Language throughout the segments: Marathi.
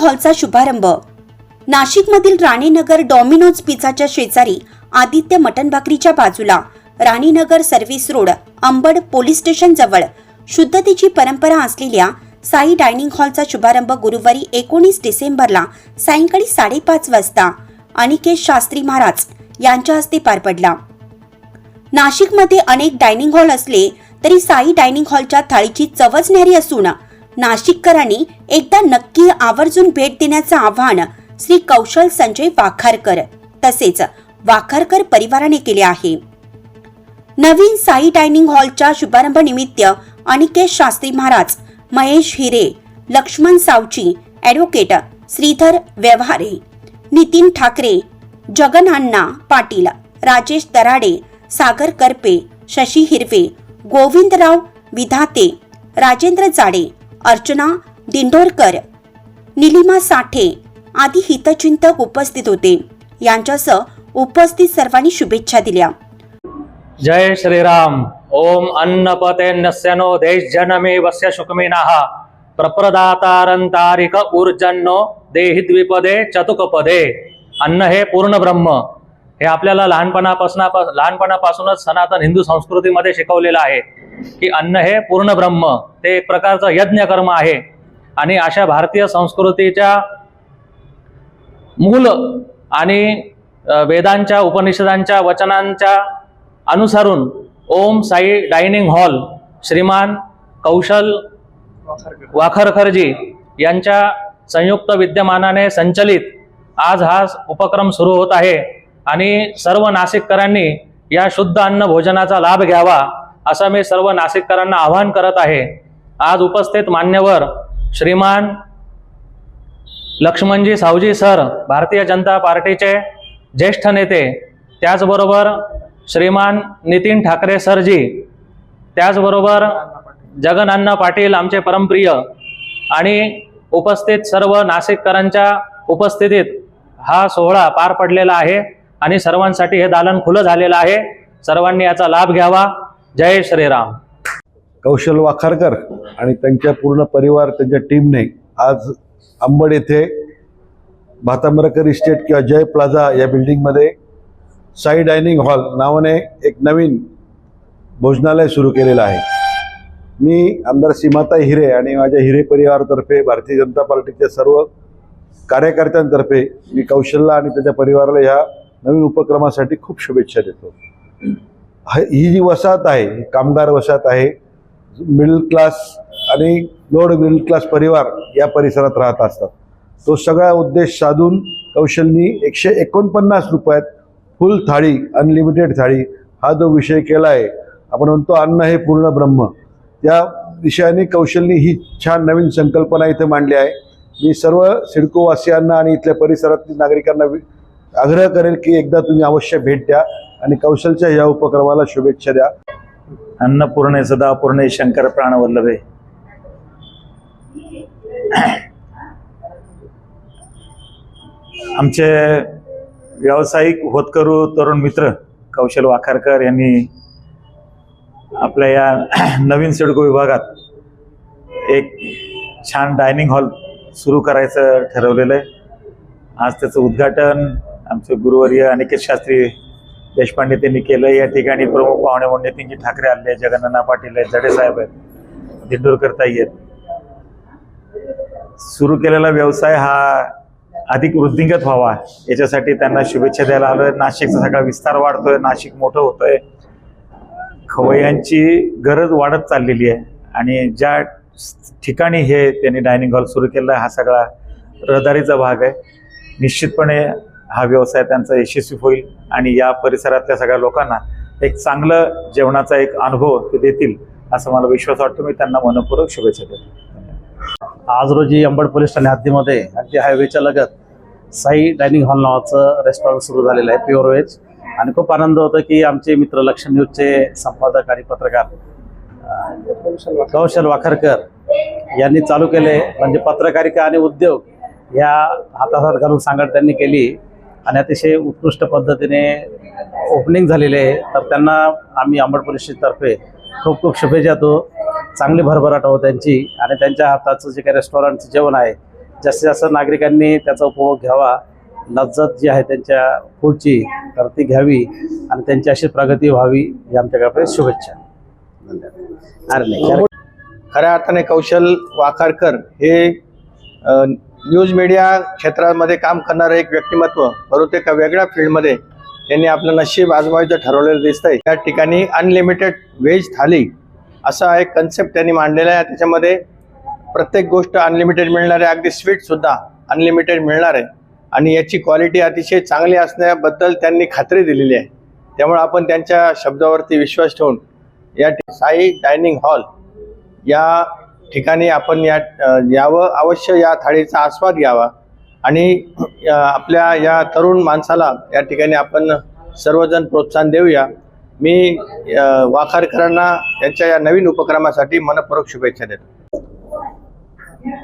हॉलचा शुभारंभ. नाशिकमधील राणीनगर डॉमिनोज पिझ्झाच्या शेजारी आदित्य मटन भाकरीच्या बाजूला Raninagar service road Ambad police station जवळ शुद्धतेची परंपरा असलेल्या साई डायनिंग हॉलचा शुभारंभ गुरुवारी एकोणीस डिसेंबरला सायंकाळी साडेपाच वाजता अनिकेत शास्त्री महाराज यांच्या हस्ते पार पडला. नाशिकमध्ये अनेक डायनिंग हॉल असले तरी साई डायनिंग हॉलच्या थाळीची चवच न्यारी असून नाशिककरांनी एकदा नक्की आवर्जून भेट देण्याचं आव्हान श्री कौशल संजय वाखारकर तसेच वाखारकर परिवाराने केले आहे. नवीन साई डायनिंग हॉलच्या शुभारंभ निमित्त अनिकेत शास्त्री महाराज महेश हिरे लक्ष्मण सावची ॲडव्होकेट श्रीधर व्यवहारे नितीन ठाकरे जगन अण्णा पाटील राजेश दराडे सागर करपे शशी हिरवे गोविंदराव विधाते राजेंद्र जाडे अर्चना दिंडोरकर निलिमा साठे आदी हितचिंतक उपस्थित होते. यांच्यासह उपस्थित सर्वांनी शुभेच्छा दिल्या. जय श्रीराम. ओम अन्नपते नस्यनो देश जनमे वस्य शुकमिनः प्रप्रदातारंतारिक ऊर्जन्नो देहि द्विपदे चतुकपदे. अन्न हे पूर्ण ब्रह्म. हे आपल्याला लहानपणापासून लहानपणापासूनच सनातन हिंदू संस्कृतीमध्ये शिकवलेलं आहे. की अन्न हे पूर्ण ब्रह्म ते एक प्रकारचं यज्ञ कर्म आहे. आणि अशा भारतीय संस्कृतीच्या मूल आणि वेदांच्या उपनिषदांच्या वचनांच्या अनुसरून ओम साई डायनिंग हॉल श्रीमान कौशल वाखरखरजी यांच्या संयुक्त विद्यमानाने संचलित आज हा उपक्रम सुरू होत आहे. आणि सर्व नाशिककरांनी या शुद्ध अन्न भोजनाचा लाभ घ्यावा. असं मी सर्व नाशिककरांना आवाहन करत आहे. आज उपस्थित मान्यवर श्रीमान लक्ष्मणजी सावजी सर भारतीय जनता पार्टीचे ज्येष्ठ नेते त्याचबरोबर श्रीमान नितीन ठाकरे सरजी त्याचबरोबर जगनान्न पाटील आमचे परमप्रिय आणि उपस्थित सर्व नाशिककरांच्या उपस्थितीत हा सोहळा पार पडलेला आहे आणि सर्वांसाठी हे दालन खुलं झालेलं आहे. सर्वांनी याचा लाभ घ्यावा. जय श्रीराम. कौशल वाखारकर आणि त्यांच्या पूर्ण परिवार त्यांच्या टीमने आज अंबड येथे भातांबरकर इस्टेट किंवा जय प्लाझा या बिल्डिंगमध्ये साई डायनिंग हॉल नावाने एक नवीन भोजनालय सुरू केलेलं आहे. मी आमदार सीमाताई हिरे आणि माझ्या हिरे परिवारातर्फे भारतीय जनता पार्टीच्या सर्व कार्यकर्त्यांतर्फे मी कौशलला आणि त्याच्या परिवाराला ह्या नवीन उपक्रमासाठी खूप शुभेच्छा देतो. ह- ही जी वसाहत आहे ही कामगार वसाहत आहे मिडल क्लास आणि लोअर मिडल क्लास परिवार या परिसरात राहत असतात. तो सगळा उद्देश साधून कौशलनी एकशे एकोणपन्नास रुपयात फुल थाळी अनलिमिटेड थाळी हा जो विषय केला आहे आपण म्हणतो अन्न हे पूर्ण ब्रह्म. त्या विषयाने कौशलनी ही छान नवीन संकल्पना इथे मांडली आहे. मी सर्व सिडकोवासियांना आणि इथल्या परिसरातील नागरिकांना आग्रह करेल की एकदा तुम्ही अवश्य भेट द्या. आणि कौशलच्या या उपक्रमाला शुभेच्छा द्या. अन्नपूर्णे सदापूर्णे शंकर प्राणवल्लभे. आमचे व्यावसायिक होतकरू तरुण मित्र कौशल वाखारकर यांनी आपल्या या नवीन सिडको विभागात एक छान डायनिंग हॉल सुरू करायचं ठरवलेलं आहे. आज त्याचं उद्घाटन आमचे गुरुवर्य अनिकेत शास्त्री देशपांडे त्यांनी केलं या ठिकाणी प्रमुख पाहुणे म्हणून नितीनजी ठाकरे आले जगन्नाथ पाटील आहेत जडे साहेब आहेत दिंडोरकर ताई आहेत. सुरू केलेला व्यवसाय हा अधिक वृद्धिंगत व्हावा याच्यासाठी त्यांना शुभेच्छा द्यायला आलोय. नाशिकचा सगळा विस्तार वाढतोय नाशिक मोठं होतोय. खवय्यांची गरज वाढत चाललेली आहे आणि ज्या ठिकाणी हे त्यांनी डायनिंग हॉल सुरू केलं हा सगळा रहदारीचा भाग आहे. निश्चितपणे हा व्यवसाय त्यांचा यशस्वी होईल आणि या परिसरातल्या सगळ्या लोकांना एक चांगलं जेवणाचा एक अनुभव ते देतील असं मला विश्वास वाटतो. मी त्यांना मनपूर्वक शुभेच्छा देतो. आज रोजी अंबड पोलीस ठाणे हद्दीमध्ये अगदी हायवेच्या लगत साई डायनिंग हॉल नावाचं रेस्टॉरंट सुरू झालेलं आहे प्युअर व्हेज आणि खूप आनंद होतो की आमचे मित्र लक्ष न्यूजचे संपादक आणि पत्रकार कौशल वाखरकर यांनी चालू केले. म्हणजे पत्रकारिता आणि उद्योग या हाताहात घालून सांगड त्यांनी केली. आणि अतिशय उत्कृष्ट पद्धतीने ओपनिंग झालेले आहे. तर त्यांना आम्ही आंबड परिषदेतर्फे खूप खूप शुभेच्छा देतो. चांगली भरभराट हो त्यांची आणि त्यांच्या हाताचं जे काही रेस्टॉरंटचं जेवण आहे जास्तीत जास्त नागरिकांनी त्याचा उपभोग घ्यावा. लज्जत जी आहे त्यांच्या फूडची तर ती घ्यावी आणि त्यांची अशी प्रगती व्हावी ही आमच्याकडे शुभेच्छा. धन्यवाद. अरे नाही खऱ्या अर्थाने कौशल वाखारकर हे न्यूज मीडिया क्षेत्रामध्ये काम करणारं एक व्यक्तिमत्व परंतु एका वेगळ्या फील्डमध्ये त्यांनी आपलं नशीब आजमावायचं ठरवलेलं दिसतंय. त्या ठिकाणी अनलिमिटेड व्हेज थाली असा एक कन्सेप्ट त्यांनी मांडलेला आहे. त्याच्यामध्ये प्रत्येक गोष्ट अनलिमिटेड मिळणार आहे अगदी स्वीटसुद्धा अनलिमिटेड मिळणार आहे. आणि याची क्वालिटी अतिशय चांगली असण्याबद्दल त्यांनी खात्री दिलेली आहे. त्यामुळे आपण त्यांच्या शब्दावरती विश्वास ठेवून या साई डायनिंग हॉल या ठिकाणी आपण या यावं अवश्य या थाळीचा आस्वाद घ्यावा. आणि आपल्या या तरुण माणसाला या ठिकाणी आपण सर्वजण प्रोत्साहन देऊया. मी वाखारकरांना त्यांच्या या नवीन उपक्रमासाठी मनपूर्वक शुभेच्छा देतो.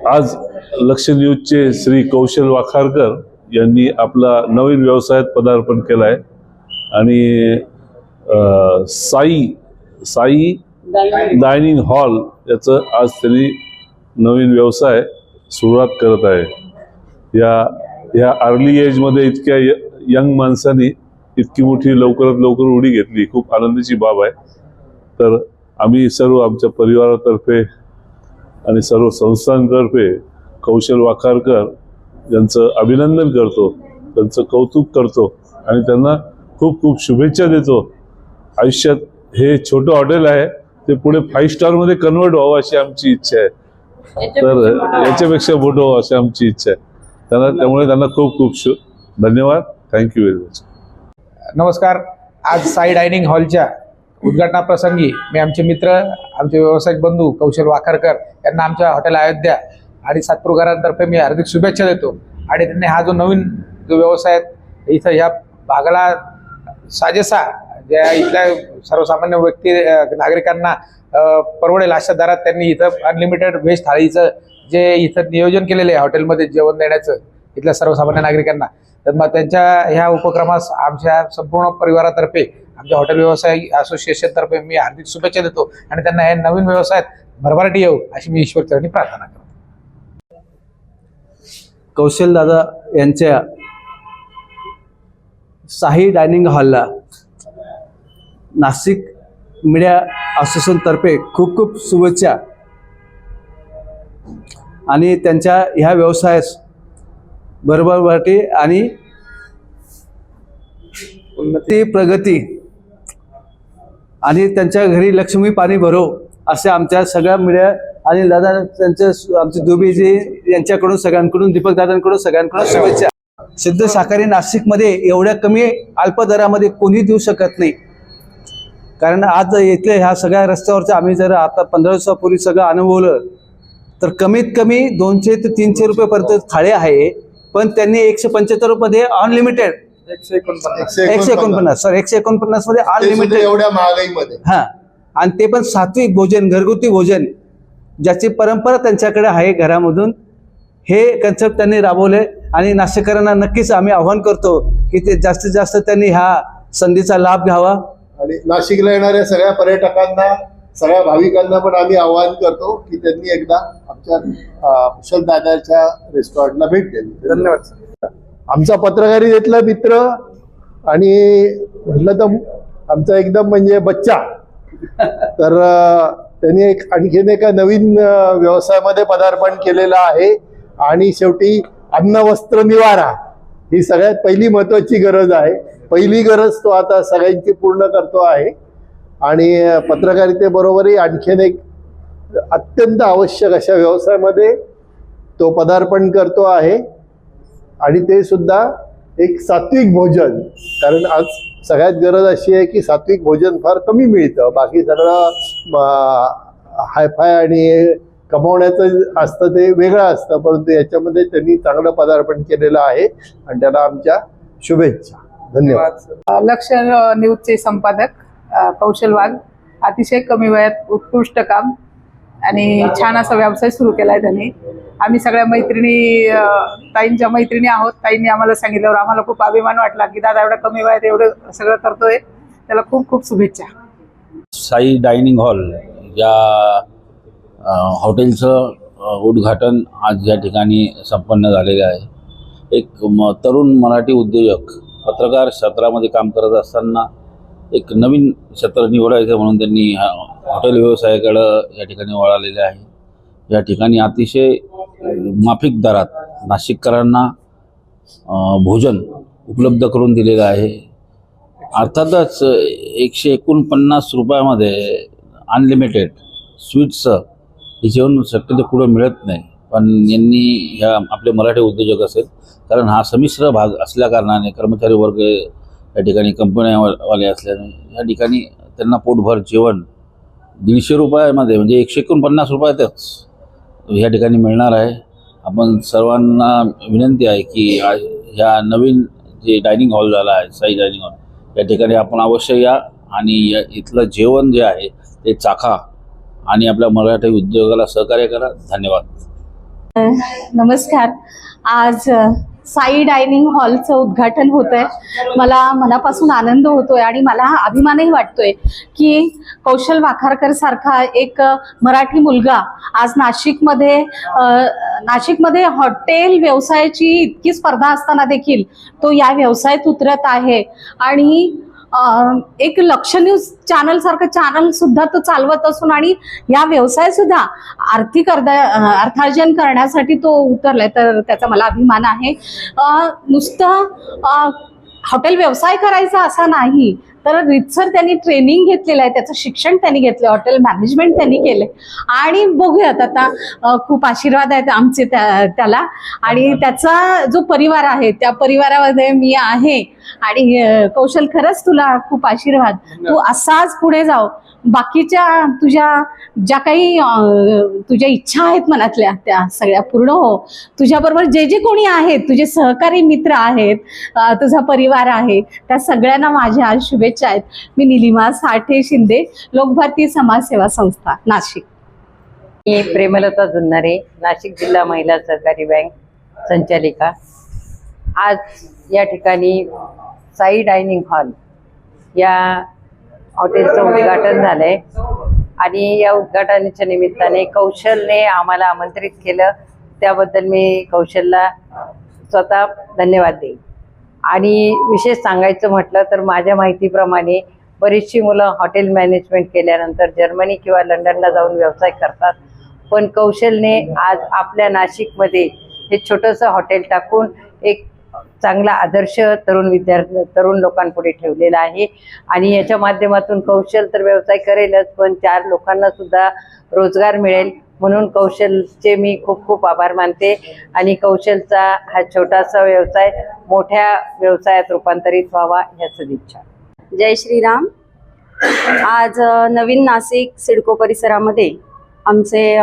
आज लक्ष न्यूजचे श्री कौशल वाखारकर यांनी आपला नवीन व्यवसायात पदार्पण केलं आहे आणि साई साई डायनिंग हॉल याचं आज त्यांनी नवीन व्यवसाय सुरुवात करत आहे. या या अर्ली एजमध्ये इतक्या य यंग माणसांनी इतकी मोठी लवकरात लवकर उडी घेतली. खूप आनंदाची बाब आहे. तर आम्ही सर्व आमच्या परिवारातर्फे आणि सर्व संस्थांतर्फे कौशल वाखारकर यांचं अभिनंदन करतो. त्यांचं कौतुक करतो आणि त्यांना खूप खूप शुभेच्छा देतो. आयुष्यात हे छोटं हॉटेल आहे. ते पुढे फाईव्ह स्टारमध्ये कन्वर्ट व्हावं अशी आमची इच्छा आहे. तर याच्यापेक्षा मोठं व्हावं अशी आमची इच्छा आहे. त्यांना त्यामुळे त्यांना खूप खूप शु धन्यवाद. थँक्यू व्हेरी मच नमस्कार. आज साई डायनिंग हॉलच्या उद्घाटनाप्रसंगी मी आमचे मित्र आमचे व्यावसायिक बंधू कौशल वाखरकर यांना आमच्या हॉटेल अयोध्या आणि सातपुरकरांतर्फे मी हार्दिक शुभेच्छा देतो. आणि त्यांनी हा जो नवीन जो व्यवसाय इथं ह्या भागाला साजेसा ज्या इथल्या सर्वसामान्य व्यक्ती नागरिकांना परवडेल अशा दरात त्यांनी इथं अनलिमिटेड व्हेज थाळीचं जे इथं नियोजन केलेलं आहे हॉटेलमध्ये जेवण देण्याचं इथल्या सर्वसामान्य नागरिकांना तर मग त्यांच्या ह्या उपक्रमास आमच्या संपूर्ण परिवारातर्फे आमच्या हॉटेल व्यवसाय असोसिएशनतर्फे मी हार्दिक शुभेच्छा देतो आणि त्यांना या नवीन व्यवसायात भरभराटी येऊ अशी मी ईश्वरचरणी प्रार्थना करतो. कौशलदादा यांच्या साई डायनिंग हॉलला नाशिक मीडिया असोसिएशनतर्फे खूप खूप शुभेच्छा. आणि त्यांच्या ह्या व्यवसायास बरोबर भरभराटी आणि उन्नती प्रगती आणि त्यांच्या घरी लक्ष्मी पाणी भरो असे आमच्या सगळ्या मीडिया आणि दादा त्यांच्या आमचे दुबेजी यांच्याकडून सगळ्यांकडून दीपक दादांकडून सगळ्यांकडून शुभेच्छा. सिद्ध साखरे नाशिकमध्ये एवढ्या कमी अल्प दरामध्ये कोणी देऊ शकत नाही. कारण आज इथले ह्या सगळ्या रस्त्यावरच्या आम्ही जर आता पंधरा दिवसापूर्वी सगळं अनुभवलं तर कमीत कमी दोनशे ते तीनशे रुपयेपर्यंत थाळे आहे पण त्यांनी एकशे पंच्याहत्तर रुपये अनलिमिटेड एकशे एकोणपन्नास. सर एकशे एकोणपन्नासमध्ये अनलिमिटेड एवढ्या महागाईमध्ये. हा. आणि ते पण सात्विक भोजन घरगुती भोजन ज्याची परंपरा त्यांच्याकडे आहे घरामधून हे कन्सेप्ट त्यांनी राबवले. आणि नाशिककरांना नक्कीच आम्ही आव्हान करतो की ते जास्तीत जास्त त्यांनी ह्या संधीचा लाभ घ्यावा. आणि नाशिकला येणाऱ्या सगळ्या पर्यटकांना सगळ्या भाविकांना पण आम्ही आवाहन करतो की त्यांनी एकदा आमच्या कुशल दादाच्या रेस्टॉरंटला भेट द्यावी. धन्यवाद आमचा पत्रकारितेतला मित्र आणि म्हटलं तर आमचा एकदम म्हणजे बच्चा. तर त्यांनी एक आणखीन एका नवीन व्यवसायामध्ये पदार्पण केलेलं आहे. आणि शेवटी अन्न वस्त्र निवारा ही सगळ्यात पहिली महत्वाची गरज आहे. पहिली गरज तो आता सगळ्यांची पूर्ण करतो आहे. आणि पत्रकारितेबरोबरही आणखीन एक अत्यंत आवश्यक अशा व्यवसायामध्ये तो पदार्पण करतो आहे. आणि ते सुद्धा एक सात्विक भोजन. कारण आज सगळ्यात गरज अशी आहे की सात्विक भोजन फार कमी मिळतं. बाकी सगळं हायफाय आणि कमवण्याचं असतं ते वेगळं असतं. परंतु याच्यामध्ये त्यांनी चांगलं पदार्पण केलेलं आहे. आणि त्याला आमच्या शुभेच्छा. धन्यवाद. लक्ष न्यूजचे संपादक कौशल वाघ. अतिशय कमी वयात उत्कृष्ट काम आणि छान असा व्यवसाय सुरू केला आहे त्यांनी. आम्ही सगळ्या मैत्रिणी ताईंच्या मैत्रिणी आहोत. ताईंनी आम्हाला सांगितल्यावर आम्हाला खूप अभिमान वाटला की दादा एवढ्या कमी वयात एवढं सगळं करतोय. त्याला खूप खूप शुभेच्छा. साई डायनिंग हॉल या हॉटेलचं उद्घाटन आज या ठिकाणी संपन्न झालेले आहे. एक तरुण मराठी उद्योजक पत्रकार क्षेत्रामध्ये काम करत असताना एक नवीन क्षेत्र निवडायचं म्हणून त्यांनी हा हॉटेल व्यवसायाकडं या ठिकाणी वळालेले आहे. या ठिकाणी अतिशय माफिक दरात नाशिककरांना भोजन उपलब्ध करून दिलेलं आहे. अर्थातच एकशे एकोणपन्नास रुपयामध्ये अनलिमिटेड स्वीट्स हे जेवण शक्यतो पुढं मिळत नाही. पण यांनी ह्या आपले मराठी उद्योजक असेल कारण हा संमिश्र भाग असल्या कारणाने कर्मचारी वर्ग या ठिकाणी कंपन्यावाले असल्याने या ठिकाणी त्यांना पोटभर जेवण दीडशे रुपयामध्ये म्हणजे एकशे एकोणपन्नास रुपयातच ह्या ठिकाणी मिळणार आहे. आपण सर्वांना विनंती आहे की ह्या नवीन जे डायनिंग हॉल झाला आहे साई डायनिंग हॉल या ठिकाणी आपण अवश्य या आणि या इथलं जेवण जे आहे ते चाखा आणि आपल्या मराठी उद्योगाला सहकार्य करा. धन्यवाद. नमस्कार. आज साई डायनिंग हॉलचं उद्घाटन होत आहे मला मनापासून आनंद होतोय आणि मला हा अभिमानही वाटतोय की कौशल वाखारकर सारखा एक मराठी मुलगा आज नाशिकमध्ये नाशिकमध्ये हॉटेल व्यवसायाची इतकी स्पर्धा असताना देखील तो या व्यवसायात उतरत आहे. आणि एक लक्ष न्यूज चॅनल सारखं चॅनल सुद्धा तो चालवत असून आणि या व्यवसाय सुद्धा आर्थिक अर्ध अर्थार्जन करण्यासाठी तो उतरलाय. तर त्याचा मला अभिमान आहे. नुसतं हॉटेल व्यवसाय करायचा असा नाही. तर रितसर त्यांनी ट्रेनिंग घेतलेलं आहे त्याचं शिक्षण त्यांनी घेतलं हॉटेल मॅनेजमेंट त्यांनी केलंय. आणि बघूयात आता खूप आशीर्वाद आहेत आमचे त्या त्याला. आणि त्याचा जो परिवार आहे त्या परिवारामध्ये मी आहे. आणि कौशल खरंच तुला खूप आशीर्वाद. तू असाच पुढे जाऊ बाकीच्या तुझ्या ज्या काही तुझ्या इच्छा आहेत मनातल्या त्या सगळ्या पूर्ण हो. तुझ्याबरोबर जे जे कोणी आहेत तुझे सहकारी मित्र आहेत तुझा परिवार आहे त्या सगळ्यांना माझ्या आज शुभेच्छा आहेत. मी निलिमा साठे शिंदे लोकभारती समाजसेवा संस्था नाशिक. मी प्रेमलता जुन्नारे नाशिक जिल्हा महिला सहकारी बँक संचालिका. आज या ठिकाणी साई डायनिंग हॉल या हॉटेलचं उद्घाटन झालंय. आणि या उद्घाटनाच्या निमित्ताने कौशलने आम्हाला आमंत्रित केलं. त्याबद्दल मी कौशलला स्वतः धन्यवाद देईन. आणि विशेष सांगायचं म्हटलं तर माझ्या माहितीप्रमाणे बरीचशी मुलं हॉटेल मॅनेजमेंट केल्यानंतर जर्मनी किंवा लंडनला जाऊन व्यवसाय करतात. पण कौशलने आज आपल्या नाशिकमध्ये हे छोटंसं हॉटेल टाकून एक चांगला आदर्श तरुण विद्यार्थी तरुण लोकांपुढे ठेवलेला आहे. आणि याच्या माध्यमातून कौशल तर व्यवसाय करेलच पण चार लोकांना सुद्धा रोजगार मिळेल म्हणून कौशलचे मी खूप खूप आभार मानते. आणि कौशलचा हा छोटासा व्यवसाय मोठ्या व्यवसायात रूपांतरित व्हावा ह्या सदिच्छा जय श्रीराम. आज नवीन नाशिक सिडको परिसरामध्ये आमचे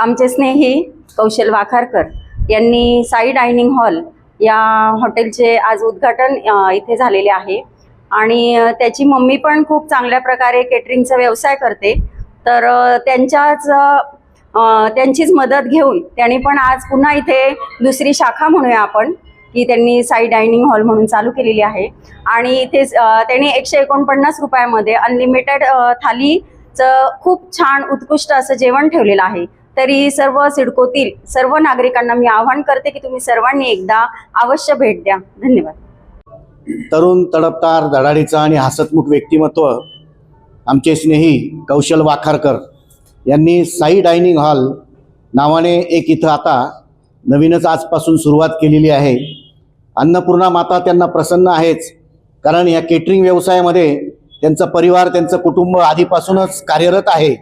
आमचे स्नेही कौशल वाखारकर यांनी साई डायनिंग हॉल या हॉटेलचे आज उद्घाटन इथे झालेले आहे. आणि त्याची मम्मी पण खूप चांगल्या प्रकारे केटरिंगचा व्यवसाय करते. तर त्यांच्याच त्यांचीच मदत घेऊन त्यांनी पण आज पुन्हा इथे दुसरी शाखा म्हणूया आपण की त्यांनी साई डायनिंग हॉल म्हणून चालू केलेली आहे. आणि इथे त्यांनी एकशे एकोणपन्नास रुपयामध्ये अनलिमिटेड थालीचं खूप छान उत्कृष्ट असं जेवण ठेवलेलं आहे. तरी सर्व सिडकोतील सर्व नागरिकांना मी आवाहन करते की तुम्ही सर्वांनी एकदा अवश्य भेट द्या. धन्यवाद. तरुण तडपदार धडाडीचं आणि हसतमुख व्यक्तिमत्व आमचे स्नेही कौशल वाखारकर यांनी साई डायनिंग हॉल नावाने एक इथं आता नवीनच आजपासून सुरुवात केलेली आहे. अन्नपूर्णा माता त्यांना प्रसन्न आहेच कारण या केटरिंग व्यवसायामध्ये त्यांचा परिवार त्यांचं कुटुंब आधीपासूनच कार्यरत आहे.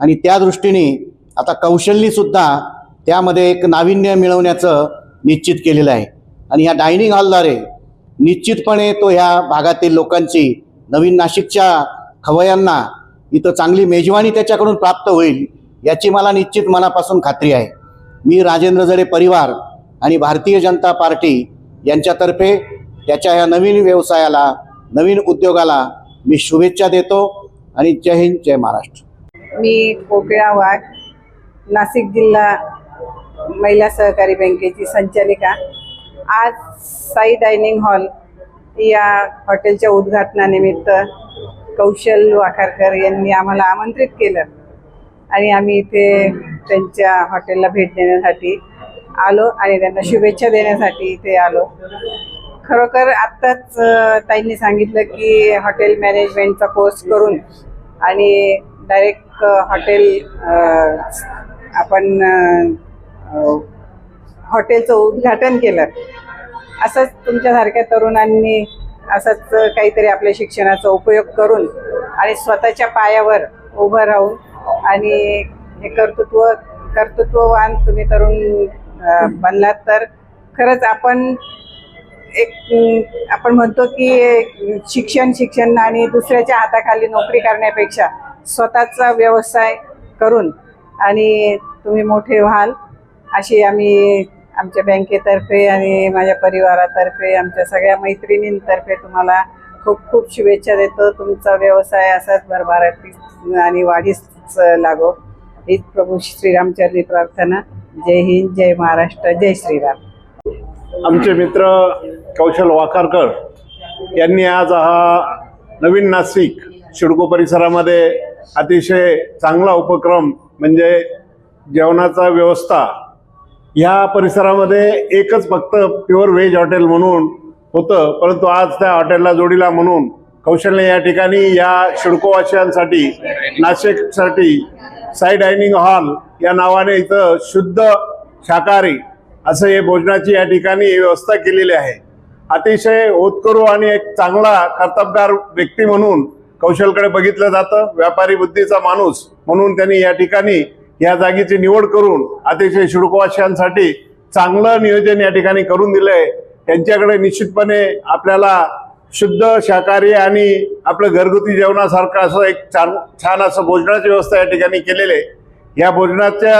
आणि त्या दृष्टीने आता कौशल्यसुद्धा त्यामध्ये एक नाविन्य मिळवण्याचं निश्चित केलेलं आहे. आणि ह्या डायनिंग हॉलद्वारे निश्चितपणे तो ह्या भागातील लोकांची नवीन नाशिकच्या खवयांना इथं चांगली मेजवानी त्याच्याकडून प्राप्त होईल याची मला निश्चित मनापासून खात्री आहे. मी राजेंद्र जडे परिवार आणि भारतीय जनता पार्टी यांच्यातर्फे त्याच्या ह्या नवीन व्यवसायाला नवीन उद्योगाला मी शुभेच्छा देतो आणि जय हिंद जय महाराष्ट्र. मी कोकिळा वाघ नाशिक जिल्हा महिला सहकारी बँकेची संचालिका. आज साई डायनिंग हॉल या हॉटेलच्या उद्घाटनानिमित्त कौशल वाखारकर यांनी आम्हाला आमंत्रित केलं. आणि आम्ही इथे त्यांच्या हॉटेलला भेट देण्यासाठी आलो आणि त्यांना शुभेच्छा देण्यासाठी इथे आलो. खरोखर आत्ताच ताईंनी सांगितलं की हॉटेल मॅनेजमेंटचा कोर्स करून आणि डायरेक्ट हॉटेल आपण हॉटेलचं उद्घाटन केलं. असंच तुमच्यासारख्या तरुणांनी असंच काहीतरी आपल्या शिक्षणाचा उपयोग करून आणि स्वतःच्या पायावर उभं राहून आणि हे कर्तृत्व कर्तृत्ववान तुम्ही तरुण बनलात तर खरंच आपण एक आपण म्हणतो की शिक्षण शिक्षण आणि दुसऱ्याच्या हाताखाली नोकरी करण्यापेक्षा स्वतःचा व्यवसाय करून आणि तुम्ही मोठे व्हाल अशी आम्ही आमच्या बँकेतर्फे आणि माझ्या परिवारातर्फे आमच्या सगळ्या मैत्रिणींतर्फे तुम्हाला खूप खूप शुभेच्छा देतो. तुमचा व्यवसाय असाच भरभराटी आणि वाढीस लागो. हीच प्रभू श्रीरामचरणी प्रार्थना. जय हिंद जय महाराष्ट्र जय श्रीराम. आमचे मित्र कौशल वाखारकर यांनी आज हा नवीन नाशिक शिडको परिसरामध्ये अतिशय चांगला उपक्रम म्हणजे जेवणाचा व्यवस्था ह्या परिसरामध्ये एकच फक्त प्युअर व्हेज हॉटेल म्हणून होतं. परंतु आज त्या हॉटेलला जोडीला म्हणून कौशल्य या ठिकाणी या शिडकोवासियांसाठी नाशिकसाठी साई डायनिंग हॉल या नावाने इथं शुद्ध शाकाहारी असं हे भोजनाची या ठिकाणी व्यवस्था केलेली आहे. अतिशय होतकरू आणि एक चांगला कर्तबगार व्यक्ती म्हणून कौशलकडे बघितलं जातं. व्यापारी बुद्धीचा माणूस म्हणून त्यांनी या ठिकाणी या जागेची निवड करून अतिशय शिडकोवासियांसाठी चांगलं नियोजन या ठिकाणी करून दिलंय. त्यांच्याकडे निश्चितपणे आपल्याला शुद्ध शाकाहारी आणि आपलं घरगुती जेवणासारखं असं एक छान छान असं भोजनाची व्यवस्था या ठिकाणी केलेली आहे. या भोजनाच्या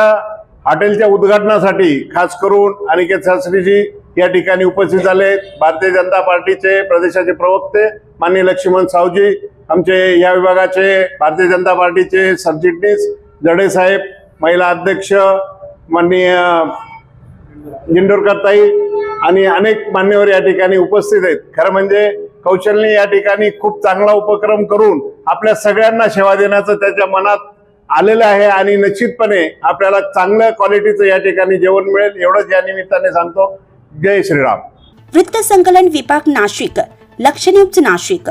हॉटेलच्या उद्घाटनासाठी खास करून अनिकेत शास्त्रीजी या ठिकाणी उपस्थित झाले. भारतीय जनता पार्टीचे प्रदेशाचे प्रवक्ते माननीय लक्ष्मण सावजी आमचे या विभागाचे भारतीय जनता पार्टीचे सरचिटणीस जडे साहेब महिला अध्यक्ष माननीय जिंडोरकर ताई आणि अनेक मान्यवर या ठिकाणी उपस्थित आहेत. खरं म्हणजे कौशल्य या ठिकाणी खूप चांगला उपक्रम करून आपल्या सगळ्यांना सेवा देण्याचं त्याच्या मनात आलेलं आहे आणि निश्चितपणे आपल्याला चांगल्या क्वालिटीचं या ठिकाणी जेवण मिळेल एवढंच या निमित्ताने सांगतो. जय श्रीराम. वृत्त संकलन विभाग नाशिक. लक्ष नाशिक.